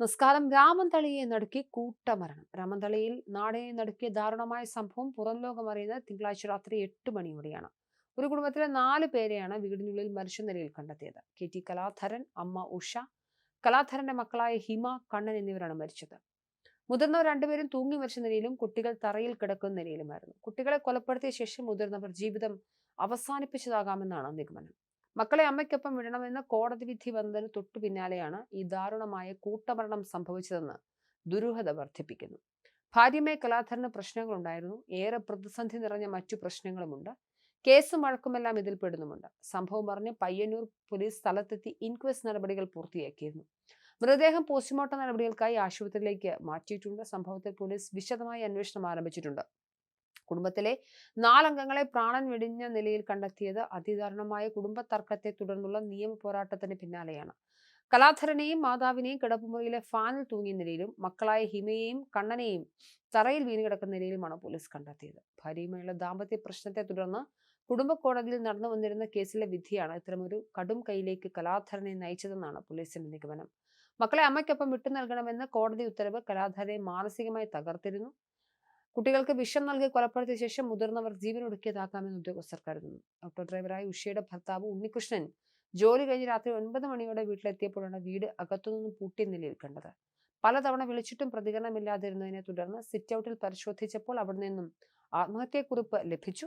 നമസ്കാരം രാമന്തളിയെ നടുക്കി കൂട്ടമരണം. രാമന്തളിയിൽ നാടിനെ നടുക്കിയ ദാരുണമായ സംഭവം പുറം ലോകം അറിയുന്നത് തിങ്കളാഴ്ച രാത്രി എട്ട് മണിയോടെയാണ്. ഒരു കുടുംബത്തിലെ നാല് പേരെയാണ് വീടിനുള്ളിൽ മരിച്ച നിലയിൽ കണ്ടെത്തിയത്. കെ. ടി. കലാധരൻ അമ്മ ഉഷ കലാധരന്റെ മക്കളായ ഹിമ കണ്ണൻ എന്നിവരാണ് മരിച്ചത്. മുതിർന്നവർ രണ്ടുപേരും തൂങ്ങി മരിച്ച നിലയിലും കുട്ടികൾ തറയിൽ കിടക്കുന്ന നിലയിലുമായിരുന്നു. കുട്ടികളെ കൊലപ്പെടുത്തിയ ശേഷം മുതിർന്നവർ ജീവിതം അവസാനിപ്പിച്ചതാകാമെന്നാണ് നിഗമനം. മക്കളെ അമ്മയ്ക്കൊപ്പം വിടണമെന്ന കോടതി വിധി വന്നതിന് തൊട്ടു പിന്നാലെയാണ് ഈ ദാരുണമായ കൂട്ടമരണം സംഭവിച്ചതെന്ന് ദുരൂഹത വർദ്ധിപ്പിക്കുന്നു. ഭാര്യമേ കലാധരന് പ്രശ്നങ്ങളുണ്ടായിരുന്നു. ഏറെ പ്രതിസന്ധി നിറഞ്ഞ മറ്റു പ്രശ്നങ്ങളുമുണ്ട്. കേസും വഴക്കുമെല്ലാം ഇതിൽ പെടുന്നുമുണ്ട്. സംഭവം പറഞ്ഞ് പയ്യന്നൂർ പോലീസ് സ്ഥലത്തെത്തി ഇൻക്വസ്റ്റ് നടപടികൾ പൂർത്തിയാക്കിയിരുന്നു. മൃതദേഹം പോസ്റ്റ്മോർട്ടം നടപടികൾക്കായി ആശുപത്രിയിലേക്ക് മാറ്റിയിട്ടുണ്ട്. സംഭവത്തിൽ പോലീസ് വിശദമായി അന്വേഷണം ആരംഭിച്ചിട്ടുണ്ട്. കുടുംബത്തിലെ നാലംഗങ്ങളെ പ്രാണൻ വെടിഞ്ഞ നിലയിൽ കണ്ടെത്തിയത് അതിദാരുണമായ കുടുംബ തർക്കത്തെ തുടർന്നുള്ള നിയമ പോരാട്ടത്തിന് പിന്നാലെയാണ്. കലാധരനെയും മാതാവിനെയും കിടപ്പുമുറിയിലെ ഫാനിൽ തൂങ്ങിയ നിലയിലും മക്കളായ ഹിമയെയും കണ്ണനെയും തറയിൽ വീണ് കിടക്കുന്ന നിലയിലുമാണ് പോലീസ് കണ്ടെത്തിയത്. ഭാര്യയുമായുള്ള ദാമ്പത്യ പ്രശ്നത്തെ തുടർന്ന് കുടുംബ കോടതിയിൽ നടന്നു വന്നിരുന്ന കേസിലെ വിധിയാണ് ഇത്തരമൊരു കടും കൈയിലേക്ക് കലാധരനെ നയിച്ചതെന്നാണ് പോലീസിന്റെ നിഗമനം. മക്കളെ അമ്മയ്ക്കൊപ്പം വിട്ടു നൽകണമെന്ന് കോടതി ഉത്തരവ് കലാധരനെ മാനസികമായി തകർത്തിരുന്നു. കുട്ടികൾക്ക് വിഷം നൽകി കൊലപ്പെടുത്തിയ ശേഷം മുതിർന്നവർ ജീവനൊടുക്കിയതാക്കാമെന്ന് ഉദ്യോഗസ്ഥർ കരുതുന്നു. ഓട്ടോ ഡ്രൈവറായ ഉഷയുടെ ഭർത്താവ് ഉണ്ണികൃഷ്ണൻ ജോലി കഴിഞ്ഞ് രാത്രി ഒൻപത് മണിയോടെ വീട്ടിലെത്തിയപ്പോഴാണ് വീട് അകത്തുനിന്നും പൂട്ടിയ നിലയിൽ കണ്ടത്. പലതവണ വിളിച്ചിട്ടും പ്രതികരണമില്ലാതിരുന്നതിനെ തുടർന്ന് സിറ്റ് ഔട്ടിൽ പരിശോധിച്ചപ്പോൾ അവിടെ നിന്നും ആത്മഹത്യക്കുറിപ്പ് ലഭിച്ചു.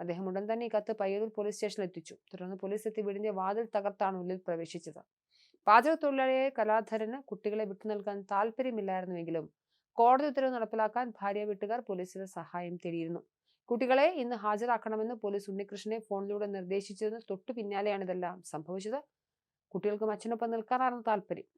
അദ്ദേഹം ഉടൻ തന്നെ ഈ കത്ത് പയ്യൂർ പോലീസ് സ്റ്റേഷനിൽ എത്തിച്ചു. തുടർന്ന് പോലീസ് എത്തി വീടിന്റെ വാതിൽ തകർത്താണ് ഉള്ളിൽ പ്രവേശിച്ചത്. പാചക തൊഴിലാളിയായ കലാധരന് കുട്ടികളെ വിട്ടു നൽകാൻ താല്പര്യമില്ലായിരുന്നുവെങ്കിലും കോടതി ഉത്തരവ് നടപ്പിലാക്കാൻ ഭാര്യ വീട്ടുകാർ പോലീസിന്റെ സഹായം തേടിയിരുന്നു. കുട്ടികളെ ഇന്ന് ഹാജരാക്കണമെന്ന് പോലീസ് ഉണ്ണികൃഷ്ണനെ ഫോണിലൂടെ നിർദ്ദേശിച്ചതിന് തൊട്ടു പിന്നാലെയാണ് ഇതെല്ലാം സംഭവിച്ചത്. കുട്ടികൾക്കും അച്ഛനൊപ്പം നിൽക്കാനാണ് താല്പര്യം